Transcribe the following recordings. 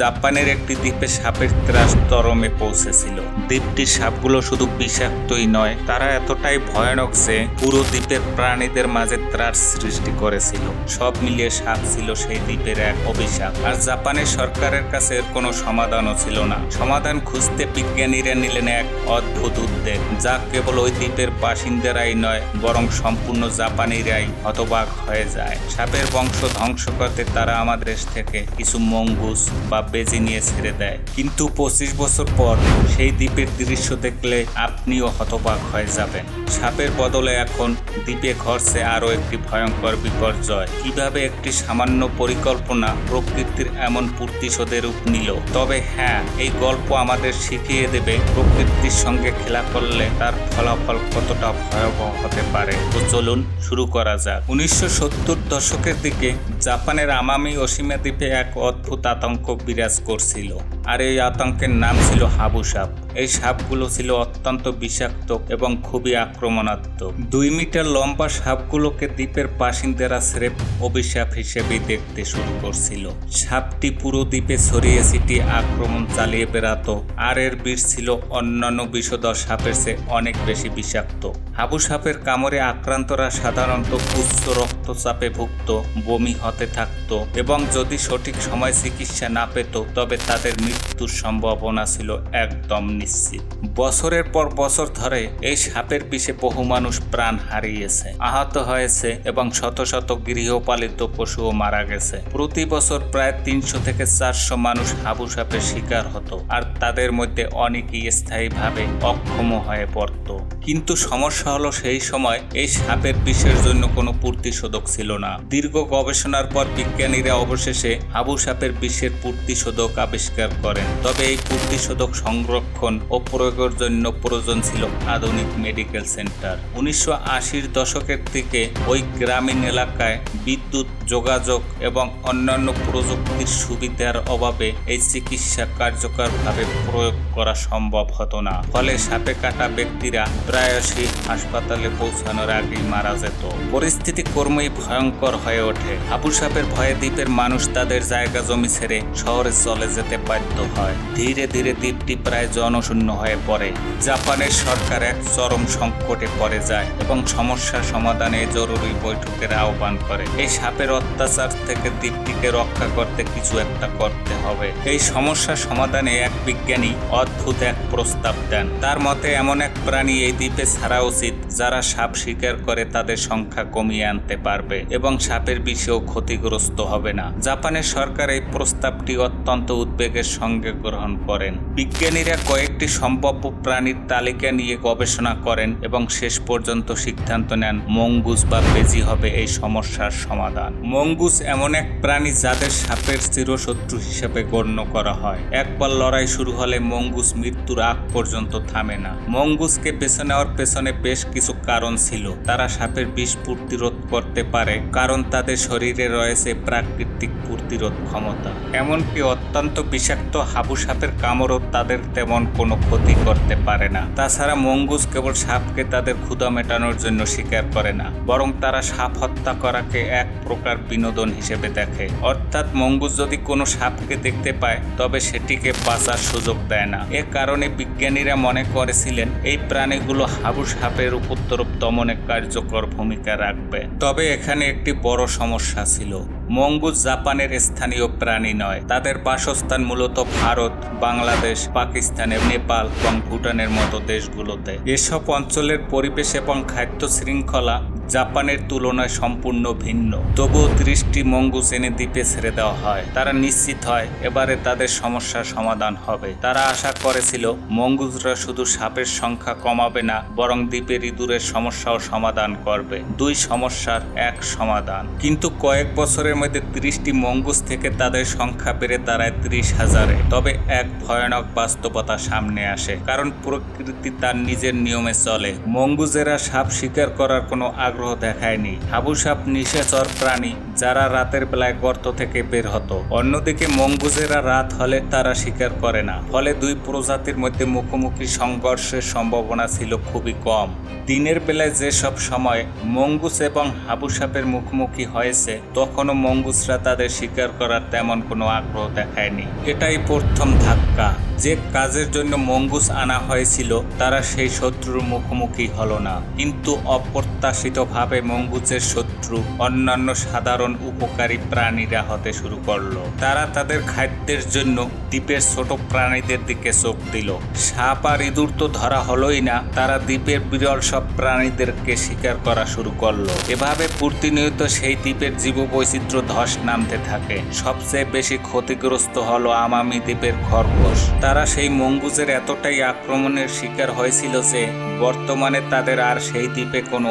জাপানের একটি দ্বীপে সাপের ত্রাস চরমে পৌঁছেছিল। দ্বীপটির সাপগুলো শুধু বিষাক্তই নয়, তারা এতটাই ভয়ানক যে পুরো দ্বীপের প্রাণীদের মাঝে ত্রাস সৃষ্টি করেছিল। সব মিলিয়ে সাপ ছিল সেই দ্বীপের এক অভিশাপ। আর জাপানের সরকারের কাছে এর কোনো সমাধানও ছিল না। সমাধান খুঁজতে বিজ্ঞানীরা নিলেন এক অদ্ভুত উদ্যোগ যা কেবল ওই দ্বীপের বাসিন্দারাই নয়, বরং সম্পূর্ণ জাপানিরাই হতবাক হয়ে যায়। সাপের বংশ ধ্বংস করতে তারা আমাদের দেশ থেকে কিছু মঙ্গুস বা বেজি নিয়ে ছেড়ে দেয়। কিন্তু পঁচিশ বছর পর সেই দ্বীপের দৃশ্য দেখলে আপনিও হতবাক হয়ে যাবেন। সাপের বদলে এখন দ্বীপে ঘরছে আরও একটি ভয়ঙ্কর বিপর্যয়। কীভাবে একটি সামান্য পরিকল্পনা প্রকৃতির এমন প্রতিশোধের রূপ নিল? তবে হ্যাঁ এই গল্প আমাদের শিখিয়ে দেবে প্রকৃতির সঙ্গে খেলা করলে তার ফলাফল কতটা ভয়াবহ হতে পারে। তো চলুন শুরু করা যাক। উনিশশো সত্তর দশকের দিকে জাপানের আমামি অসীমা দ্বীপে এক অদ্ভুত আতঙ্ক বিরাজ করছিল, আর এই আতঙ্কের নাম ছিল হাবু সাপ। এই সাপগুলো ছিল অত্যন্ত বিষাক্ত এবং খুবই আক্রমণাত্মক। দুই মিটার লম্বা সাপগুলোকে দ্বীপের বাসিন্দারা স্রেফ অভিশাপ হিসেবেই দেখতে শুরু করছিল। সাপটি পুরো দ্বীপে ছড়িয়ে ছিটিয়ে আক্রমণ চালিয়ে বেড়াত। আর এর বিষ ছিল অন্যান্য বিষধর সাপের চেয়ে অনেক বেশি বিষাক্ত। হাবু সাপের কামড়ে আক্রান্তরা সাধারণত উচ্চ রক্তচাপে ভুগত, বমি হতে থাকতো এবং যদি সঠিক সময় চিকিৎসা না পেত, তবে তাদের মৃত্যুর সম্ভাবনা ছিল একদম নিশ্চিত। বছরের পর বছর ধরে এই সাপের বিষে বহু মানুষ প্রাণ হারিয়েছে। আহত হয়েছে এবং শত শত গৃহপালিত পশুও মারা গেছে। প্রতি বছর প্রায় তিনশো থেকে চারশো মানুষ হাবু সাপের শিকার হতো আর তাদের মধ্যে অনেকেই স্থায়ীভাবে অক্ষম হয়ে পড়ত। কিন্তু সমস্যা হলো সেই সময় এই সাপের বিষের জন্য কোনো প্রতিশোধক ছিল না। দীর্ঘ গবেষণার পর বিজ্ঞানীরা অবশেষে হাবু সাপের বিষের প্রতিশোধক আবিষ্কার করেন। তবে এই প্রতিশোধক সংরক্ষণ ও প্রয়োগের জন্য প্রয়োজন ছিল আধুনিক মেডিকেল সেন্টার। উনিশশো আশির দশকের থেকে ওই গ্রামীণ এলাকায় বিদ্যুৎ যোগাযোগ এবং অন্যান্য প্রযুক্তির সুবিধার অভাবে এই চিকিৎসা কার্যকরভাবে প্রয়োগ করা সম্ভব হতো না। ফলে সাপে কাটা ব্যক্তিরা প্রায়শই হাসপাতালে পৌঁছানোর আগেই মারা যেত। পরিস্থিতি ক্রমেই ভয়ঙ্কর হয়ে ওঠে। আবু সাপের ভয়ে দ্বীপের মানুষ তাদের জায়গা জমি ছেড়ে শহরে চলে যেতে বাধ্য হয়। ধীরে ধীরে দ্বীপটি প্রায় জনশূন্য হয়ে পড়ে। জাপানের সরকার এক চরম সংকটে পড়ে যায় এবং সমস্যার সমাধানে জরুরি বৈঠকের আহ্বান করে। এই সাপের অত্যাচার থেকে দ্বীপটিকে রক্ষা করতে কিছু একটা করতে হবে। এই সমস্যা সমাধানে এক বিজ্ঞানী অদ্ভুত এক প্রস্তাব দেন। তার মতে, এমন এক প্রাণী এই দ্বীপে ছাড়া উচিত, যারা সাপ শিকার করে তাদের সংখ্যা কমিয়ে আনতে পারবে এবং সাপের বিষেও ক্ষতিগ্রস্ত হবে না। জাপানের সরকার এই প্রস্তাবটি অত্যন্ত উদ্বেগের সঙ্গে গ্রহণ করেন। বিজ্ঞানীরা কয়েকটি সম্ভাব্য প্রাণীর তালিকা নিয়ে গবেষণা করেন এবং শেষ পর্যন্ত সিদ্ধান্ত নেন, মঙ্গুস বা বেজি হবে এই সমস্যার সমাধান। মঙ্গুস এমন এক প্রাণী যাদের সাপের চিরশত্রু হিসেবে গণ্য করা হয়। একবার লড়াই শুরু হলে মঙ্গুস মৃত্যুর আগ পর্যন্ত থামে না। মঙ্গুসকে বেছে নেওয়ার পেছনে বেশ কিছু কারণ ছিল। তারা সাপের বিষ প্রতিরোধ করতে পারে, কারণ তাদের শরীরে রয়েছে প্রাকৃতিক প্রতিরোধ ক্ষমতা। এমনকি অত্যন্ত বিষাক্ত হাবু সাপের কামড়ও তাদের তেমন কোনো ক্ষতি করতে পারে না। তাছাড়া মঙ্গুস কেবল সাপকে তাদের ক্ষুধা মেটানোর জন্য শিকার করে না, বরং তারা সাপ হত্যা করাকে এক প্রকার বিনোদন হিসেবে দেখে। অর্থাৎ মঙ্গুস যদি কোনো সাপকে দেখতে পায়, তবে সেটিকে বাঁচার সুযোগ দেয় না। এ কারণে বিজ্ঞানীরা মনে করেছিলেন, এই প্রাণীগুলো হাবু সাপের উপদ্রব দমনে কার্যকর ভূমিকা রাখবে। তবে এখানে একটি বড় সমস্যা ছিল। মঙ্গুজ জাপানের স্থানীয় প্রাণী নয়। তাদের বাসস্থান মূলত ভারত, বাংলাদেশ, পাকিস্তান, নেপাল এবং ভুটানের মতো দেশগুলোতে। এসব অঞ্চলের পরিবেশ এবং খাদ্য শৃঙ্খলা জাপানের তুলনায় সম্পূর্ণ ভিন্ন। তবুও ত্রিশটি মঙ্গুস এনে দ্বীপে ছেড়ে দেওয়া হয়। তারা নিশ্চিত হয়, এবারে তাদের সমস্যার সমাধান হবে। তারা আশা করেছিল মঙ্গুজরা শুধু সাপের সংখ্যা কমাবে না, বরং দ্বীপের ইঁদুরের সমস্যাও সমাধান করবে। দুই সমস্যার এক সমাধান। কিন্তু কয়েক বছরের মধ্যে ত্রিশটি মঙ্গুস থেকে তাদের সংখ্যা বেড়ে দাঁড়ায় ত্রিশ হাজারে। তবে এক ভয়ানক বাস্তবতা সামনে আসে, কারণ প্রকৃতি তার নিজের নিয়মে চলে। মঙ্গুজেরা সাপ শিকার করার কোনো আগ্রহ আগ্রহ দেখায়নি। হাবু সাপ নিশাচর প্রাণী, যারা রাতের বেলায় গর্ত থেকে বের হতো। অন্যদিকে মঙ্গুজেরা রাত হলে তারা শিকার করে না। ফলে দুই প্রজাতির মধ্যে মুখোমুখি সংঘর্ষের সম্ভাবনা ছিল খুবই কম। দিনের বেলায় যেসব সময় মঙ্গুস এবং হাবু সাপের মুখোমুখি হয়েছে, তখনও মঙ্গুসরা তাদের শিকার করার তেমন কোনো আগ্রহ দেখায়নি। এটাই প্রথম ধাক্কা। যে কাজের জন্য মঙ্গুস আনা হয়েছিল, তারা সেই শত্রুর মুখোমুখি হলো না। কিন্তু অপ্রত্যাশিতভাবে মঙ্গুসের শত্রু অন্যান্য সাধারণ উপকারী প্রাণীরা হতে শুরু করল। তারা তাদের খাদ্যের জন্য দ্বীপের ছোট প্রাণীদের দিকে চোখ দিল। সাপ আর ইঁদুর তো ধরা হলোই না, তারা দ্বীপের বিরল সব প্রাণীদেরকে শিকার করা শুরু করল। এভাবে প্রতিনিয়ত সেই দ্বীপের জীববৈচিত্র্য ধস নামতে থাকে। সবচেয়ে বেশি ক্ষতিগ্রস্ত হলো আমামি দ্বীপের খরগোশ। তারা সেই মঙ্গুজের এতটাই আক্রমণের শিকার হয়েছিল যে বর্তমানে তাদের আর সেই দ্বীপে কোনো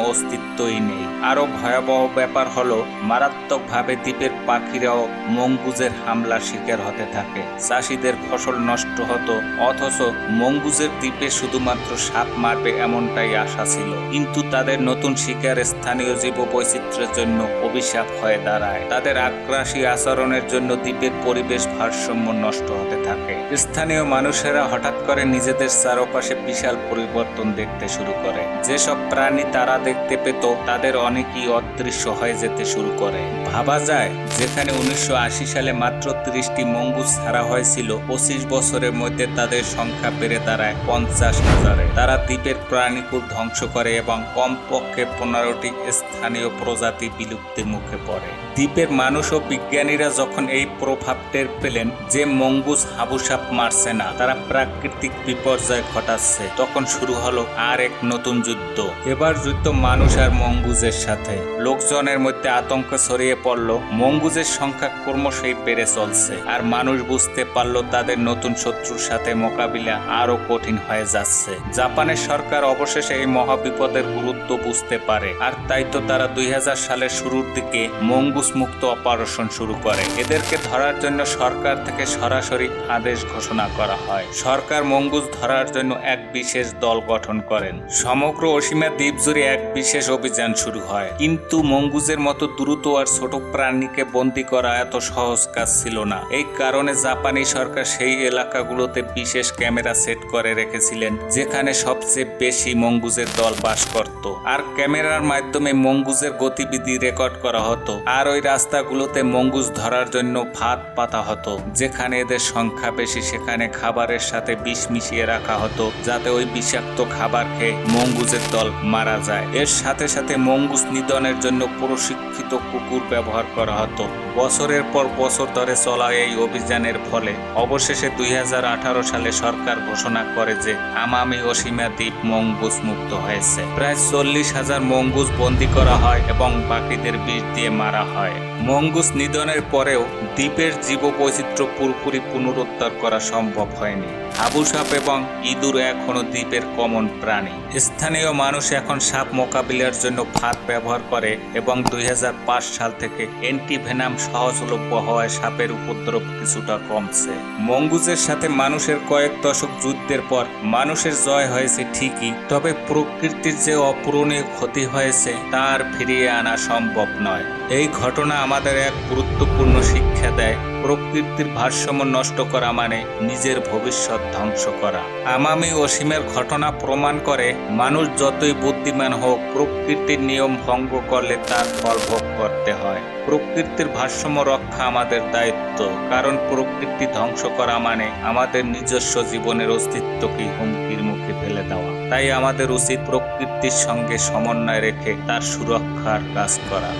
অস্তিত্বই নেই। আরও ভয়াবহ ব্যাপার হলো, মারাত্মকভাবে দ্বীপের পাখিরাও মঙ্গুজের হামলার শিকার হতে থাকে। চাষিদের ফসল নষ্ট হতো, অথচ মঙ্গুজের দ্বীপে শুধুমাত্র সাপ মারবে এমনটাই আশা ছিল। কিন্তু তাদের নতুন শিকার স্থানীয় জীব বৈচিত্র্যের জন্য অভিশাপ হয়ে দাঁড়ায়। তাদের আগ্রাসী আচরণের জন্য দ্বীপের পরিবেশ ভারসাম্য নষ্ট হতে থাকে। স্থানীয় মানুষেরা হঠাৎ করে নিজেদের চারপাশে বিশাল পরিবর্তন দেখতে শুরু করে। যেসব প্রাণী তারা দেখতে পেত তাদের অনেকই অদৃশ্য হয়ে যেতে শুরু করে। ভাবা যায়, যেখানে উনিশশো আশি সালে মাত্র ত্রিশটি মঙ্গুস ছাড়া হয়েছিল, পঁচিশ বছরের মধ্যে তাদের সংখ্যা বেড়ে দাঁড়ায় পঞ্চাশ হাজারে। তারা দ্বীপের প্রাণীকুল ধ্বংস করে এবং কমপক্ষে পনেরোটি স্থানীয় প্রজাতি বিলুপ্তির মুখে পড়ে। দ্বীপের মানুষ ও বিজ্ঞানীরা যখন এই প্রভাব টের পেলেন যে মঙ্গুস হাবুসাপ মারছে না, তারা প্রাকৃতিক বিপর্যয় ঘটাচ্ছে, তখন শুরু হলো আর এক নতুন যুদ্ধ। এবার যুদ্ধ মানুষ আর মঙ্গুজের সাথে। লোকজনের মধ্যে আতঙ্ক ছড়িয়ে পড়ল। মঙ্গুজের সংখ্যা ক্রমশই বেড়ে চলছে। আর মানুষ বুঝতে পারল তাদের নতুন শত্রুর সাথে মোকাবিলা আরও কঠিন হয়ে যাচ্ছে। জাপানের সরকার অবশেষে এই মহাবিপদের গুরুত্ব বুঝতে পারে। আর তাই তো তারা দুই হাজার সালের শুরুর দিকে মঙ্গুস মুক্ত অপারেশন শুরু করে। এদেরকে ধরার জন্য সরকার থেকে সরাসরি আদেশ ঘোষণা করা হয়। সরকার মঙ্গুস ধরার জন্য এক বিশেষ দল গঠন করেন। সমগ্র অসীমা দ্বীপ জুড়ে এক বিশেষ অভিযান শুরু হয়। কিন্তু মঙ্গুজের মতো দ্রুত আর ছোট প্রাণীকে বন্দি করা এত সহজ কাজ ছিল না। এই কারণে জাপানি সরকার সেই এলাকাগুলোতে বিশেষ ক্যামেরা সেট করে রেখেছিলেন, যেখানে সবচেয়ে বেশি মঙ্গুজের দল বাস করত। আর ক্যামেরার মাধ্যমে মঙ্গুজের গতিবিধি রেকর্ড করা হতো। আর ওই রাস্তাগুলোতে মঙ্গুজ ধরার জন্য ভাত পাতা হতো, যেখানে এদের সংখ্যা বেশি, সেখানে খাবারের সাথে বিষ মিশিয়ে রাখা হতো, যাতে ওই বিষাক্ত খাবার খেয়ে মঙ্গুজের দল মারা যায়। এর সাথে সাথে মঙ্গুস নিধনের জন্য প্রশিক্ষিত কুকুর ব্যবহার করা হতো। বছরের পর বছর ধরে চলা এই অভিযানের ফলে অবশেষে দুই হাজার আঠারো সালে সরকার ঘোষণা করে যে আমামি অসীমা দ্বীপ মঙ্গুস মুক্ত হয়েছে। প্রায় চল্লিশ হাজার মঙ্গুস বন্দি করা হয় এবং বাকিদের বিষ দিয়ে মারা হয়। মঙ্গুস নিধনের পরেও দ্বীপের জীববৈচিত্র্য পুরোপুরি পুনরুদ্ধার করা সম্ভব হয়নি। আবু সাপ এবং ইঁদুর এখনও দ্বীপের কমন প্রাণী। স্থানীয় মানুষ এখন সাপ মোকাবিলার জন্য ফাঁদ ব্যবহার করে এবং দুই হাজার পাঁচ সাল থেকে অ্যান্টিভেনাম সহজলভ্য হওয়ায় সাপের উপদ্রব কিছুটা কমছে। মঙ্গুজের সাথে মানুষের কয়েক দশক যুদ্ধের পর মানুষের জয় হয়েছে ঠিকই, তবে প্রকৃতির যে অপূরণীয় ক্ষতি হয়েছে তার ফিরিয়ে আনা সম্ভব নয়। এই ঘটনা আমাদের এক গুরুত্বপূর্ণ শিক্ষা দেয়, প্রকৃতির ভারসাম্য নষ্ট করা মানে নিজের ভবিষ্যৎ ধ্বংস করা। আমামি অসীমের ঘটনা প্রমাণ করে, মানুষ যতই বুদ্ধিমান হোক, প্রকৃতির নিয়ম ভঙ্গ করলে তার ফল ভোগ করতে হয়। প্রকৃতির ভারসাম্য রক্ষা আমাদের দায়িত্ব, কারণ প্রকৃতি ধ্বংস করা মানে আমাদের নিজস্ব জীবনের অস্তিত্বকে হুমকির মুখে ফেলে দেওয়া। তাই আমাদের উচিত প্রকৃতির সঙ্গে সমন্বয় রেখে তার সুরক্ষার কাজ করা।